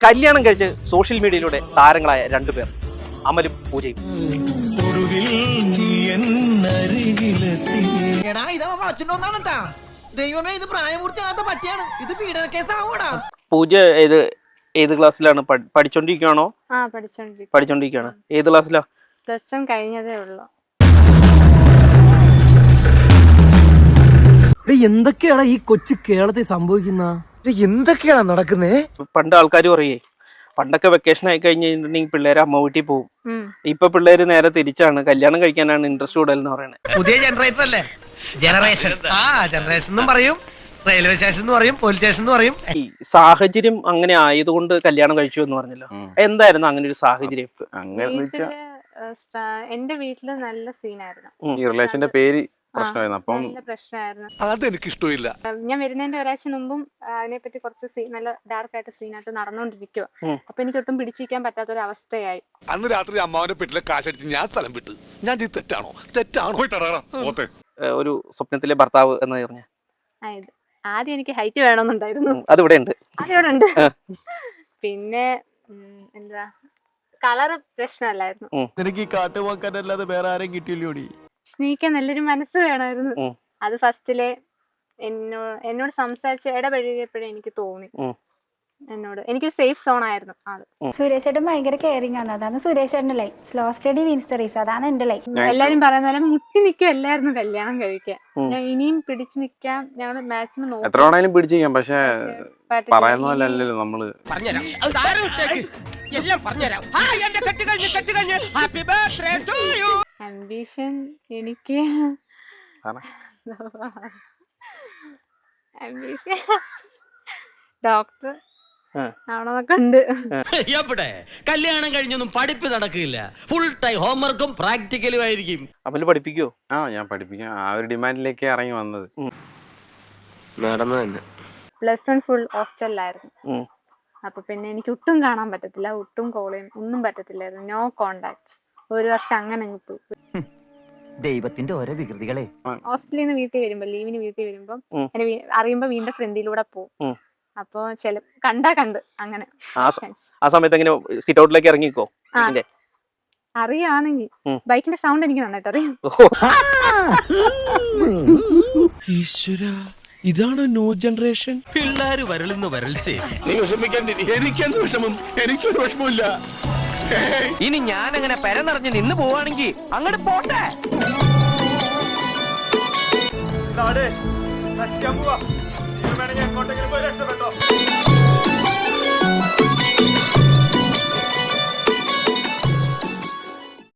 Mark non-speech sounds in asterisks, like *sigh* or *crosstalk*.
കല്യാണം കഴിച്ച് സോഷ്യൽ മീഡിയയിലൂടെ താരങ്ങളായ രണ്ടുപേർ അമലും പൂജയും. ദൈവമേ ഇത് പ്രായപൂർത്തിയാകാത്ത ഇത് പീഡന കേസ് ആവൂടാ പൂജ ഏത് ഏത് ക്ലാസ്സിലാണ് പഠിച്ചോണ്ടിരിക്കണോ പഠിച്ചോണ്ടിരിക്കുകയാണോ ആ പഠിച്ചോണ്ടിരിക്കും പഠിച്ചോണ്ടിരിക്കുകയാണ് ഏത് ക്ലാസ്സിലാ? പ്ലസ് വൺ കഴിഞ്ഞതേ ഉള്ളൂ. എന്തൊക്കെയാണ് ഈ കൊച്ചു കേരളത്തിൽ സംഭവിക്കുന്ന? എന്തൊക്കെയാണ് നടക്കുന്നത് പണ്ട് ആൾക്കാർ പറയേ പണ്ടൊക്കെ വെക്കേഷൻ ആയി കഴിഞ്ഞിട്ടുണ്ടെങ്കിൽ പിള്ളേര് അമ്മ വീട്ടിൽ പോകും. ഇപ്പൊ പിള്ളേര് നേരെ തിരിച്ചാണ്. കല്യാണം കഴിക്കാനാണ് ഇൻട്രസ്റ്റ് കൂടുതൽ എന്ന് പറയുന്നത്. പുതിയ ജനറേറ്റർ അല്ലേ? ജനറേഷൻ ആ ജനറേഷൻ എന്നും പറയും. റെയിൽവേ സ്റ്റേഷൻ എന്ന് പറയും പോലീസ് സ്റ്റേഷൻ എന്ന് പറയും. ഈ സാഹചര്യം അങ്ങനെ ആയതുകൊണ്ട് കല്യാണം കഴിച്ചു എന്ന് പറഞ്ഞല്ലോ. എന്തായിരുന്നു അങ്ങനെ ഒരു സാഹചര്യം അങ്ങനെ വീട്ടിൽ ഏഹ്, സ്റ്റാ- എന്റെ വീട്ടിൽ നല്ല സീനായിരുന്നു ഈ റിലേഷന്റെ പേര് പ്രശ്നമായിരുന്നു. അപ്പം ഏഹ്, ഞാൻ വരുന്നതിന്റെ ഒരാഴ്ച മുമ്പും അതിനെ അതിനെപ്പറ്റി കുറച്ച് സീൻ നല്ല ഡാർക്ക് ആയിട്ട് സീനായിട്ട് നടന്നുകൊണ്ടിരിക്കുക. അപ്പൊ എനിക്ക് ഒട്ടും പിടിച്ചിരിക്കാൻ പറ്റാത്ത ഒരു അവസ്ഥയായി അന്ന് രാത്രി അമ്മാവന്റെ പെട്ടിലെ കാശടിച്ച് ഞാൻ സ്ഥലം വിട്ടു. ഞാൻ തെറ്റാണോ? തെറ്റാണോ? ഒരു സ്വപ്നത്തിലെ ഭർത്താവ് എന്ന് പറഞ്ഞ. ആദ്യം എനിക്ക് ഹൈറ്റ് വേണമെന്നുണ്ടായിരുന്നു. അതിവിടെ ഉണ്ട് അതിവിടെ ഉണ്ട് പിന്നെ എന്താ കളറ് പ്രശ്നമല്ലായിരുന്നു. എനിക്ക് കാട്ടുപോക്കാനല്ലാതെ വേറെ ആരും കിട്ടിയില്ലോടി? സ്നേഹിക്കാൻ നല്ലൊരു മനസ്സ് വേണമായിരുന്നു. അത് ഫസ്റ്റിലെ എന്നോട് എന്നോട് സംസാരിച്ച് ഇടപഴകിയപ്പോഴേ എനിക്ക് തോന്നി. എന്നോട്. എനിക്കൊരു സേഫ് സോൺ ആയിരുന്നു ആൾ. സുരേഷ് ചേട്ടൻ ഭയങ്കര കെയറിങ് ആണ്. അതാണ് സുരേഷ് ചേട്ടന്റെ life slow steady wins the race അതാണ് എന്റെ ലൈഫ് എല്ലാരും പറയുന്ന പോലെ മുട്ടി നിൽക്കുമല്ലായിരുന്നു കല്യാണം കഴിക്കാൻ. ഞാൻ ഇനിയും പിടിച്ചു നിൽക്കാൻ ഞങ്ങൾ മാക്സിമം നോക്കി. എത്ര വേണേലും പിടിച്ചിരിക്കാം പക്ഷെ പറ്റത്തില്ല. പറയുന്ന പോലെ അല്ലല്ലോ നമ്മൾ. എല്ലാം പറഞ്ഞുതരാം. ആ എന്റെ കെട്ട് കഴിഞ്ഞ് കെട്ട് കഴിഞ്ഞ്. Happy birthday to you ambition എനിക്ക് *laughs* ambition. ഡോക്ടർ *laughs* എവിടെ? കല്യാണം കഴിഞ്ഞൊന്നും പഠിപ്പ് നടക്കില്ല. ഫുൾ ടൈം ഹോംവർക്കും പ്രാക്ടിക്കലും ആയിരിക്കും. അമൽ പഠിപ്പിക്കോ? ആ ഞാൻ പഠിപ്പിക്കാം. ആ ഒരു ഡിമാൻഡിലേക്ക് ഇറങ്ങി വന്നത്. നടന്നു തന്നെ പ്ലസ് വൺ ഫുൾ ഹോസ്റ്റലിലായിരുന്നു. അപ്പൊ പിന്നെ എനിക്ക് ഒട്ടും കാണാൻ പറ്റത്തില്ല. ഒട്ടും കോൾ ചെയ്യാൻ ഒന്നും പറ്റത്തില്ലായിരുന്നു. നോ കോണ്ടാക്ട് ഒരു വർഷം അങ്ങനെ കിട്ടും പോയി. ദൈവത്തിന്റെ ഓരോ വികൃതികളെ. ഹോസ്റ്റലിൽ നിന്ന് വീട്ടിൽ വരുമ്പോ ലീവിന് വീട്ടിൽ വരുമ്പോ ഉം. എന്നെ വീ- അറിയുമ്പോ വീണ്ടും ഫ്രണ്ടിലൂടെ പോകും അപ്പൊ ചില കണ്ടാ കണ്ട് അങ്ങനെ. ആ സ- ആ സമയത്ത് എങ്ങനെ സിറ്റ് ഔട്ടിലേക്ക് ഇറങ്ങിക്കോ? ആ. അറിയാണെങ്കിൽ ഉം. ബൈക്കിന്റെ സൗണ്ട് എനിക്ക് നന്നായിട്ട് അറിയാം. ഈശ്വര ഇതാണ് ന്യൂ ജനറേഷൻ പിള്ളേര് വരളുന്ന വരൾച്ചേ. നീ വിഷമിക്കാൻ എനിക്കെന്ത് വിഷമം? എനിക്കൊരു വിഷമമില്ല ഇനി ഞാൻ അങ്ങനെ പെര നിറഞ്ഞ് നിന്ന് പോവാണെങ്കിൽ അങ്ങോട്ട് പോട്ടെ. നശിക്കാൻ പോവാ. എങ്ങോട്ടെങ്കിലും പോയി രക്ഷപ്പെട്ടോ.